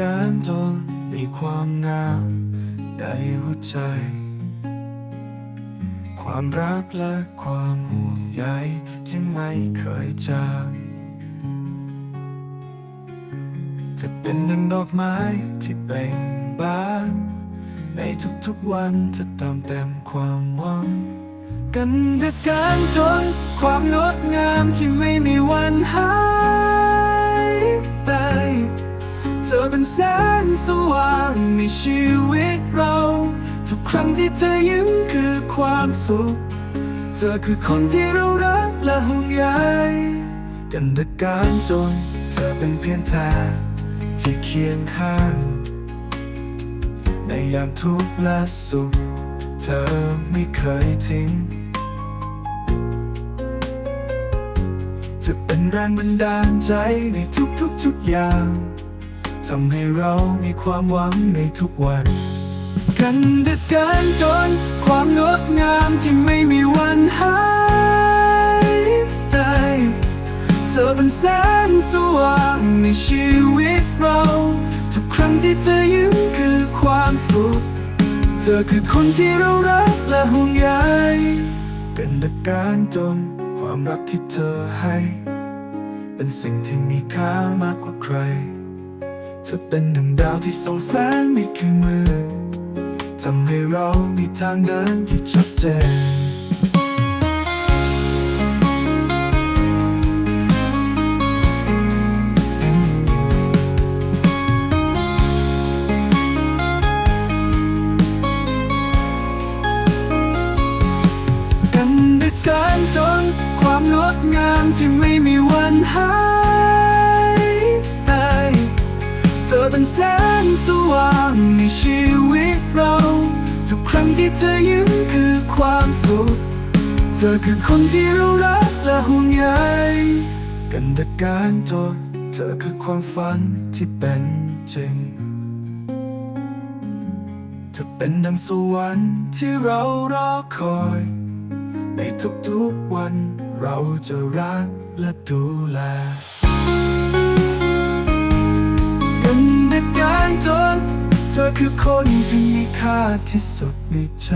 การจนมีความงามในหัวใจ ความรักและความห่วงใยที่ไม่เคยจางจะเป็นดังดอกไม้ที่เบ่งบานในทุกๆวันจะเติมเต็มความหวัง กันด้วยการจนความงดงามที่ไม่มีวันหาย ธอเป็นแสงสว่างในชีวิตเรา ทุกครั้งที่เธอยิ้มคือความสุข เธอคือคนที่เรารักและห่วงใยกันด้วยการจน เธอเป็นเพียงแท้ที่เคียงข้าง ในยามทุกข์และสุข เธอไม่เคยทิ้งจะเป็นแรงบันดาลใจในทุกๆทุกทุกอย่าง ทำให้เรามีความหวังในทุกวัน กันด้วยการจน ความงดงามที่ไม่มีวันหายไปเธอเป็นแสงสว่างในชีวิตเรา ทุกครั้งที่เธอยิ้มคือความสุข เธอคือคนที่เรารักและห่วงใยกันด้วยการจน ความรักที่เธอให้ เป็นสิ่งที่มีค่ามากกว่าใคร อเป็นดังดาวที่ส่องแสงในคืนมืดทำให้เรามีทางเดินที่ชัดเจนกันด้วยการจนความงดงามที่ไม่มีวันหาย เป็นแสงสว่างในชีวิตเรา ทุกครั้งที่เธอยิ้มคือความสุข เธอคือคนที่เรารักและห่วงใยกันด้วยการจนเธอคือความฝันที่เป็นจริง เธอเป็นดังสวรรค์ที่เรารอคอย ในทุกๆวันเราจะรักและดูแล ธอคือคนที่มีค่าที่สุดในใจ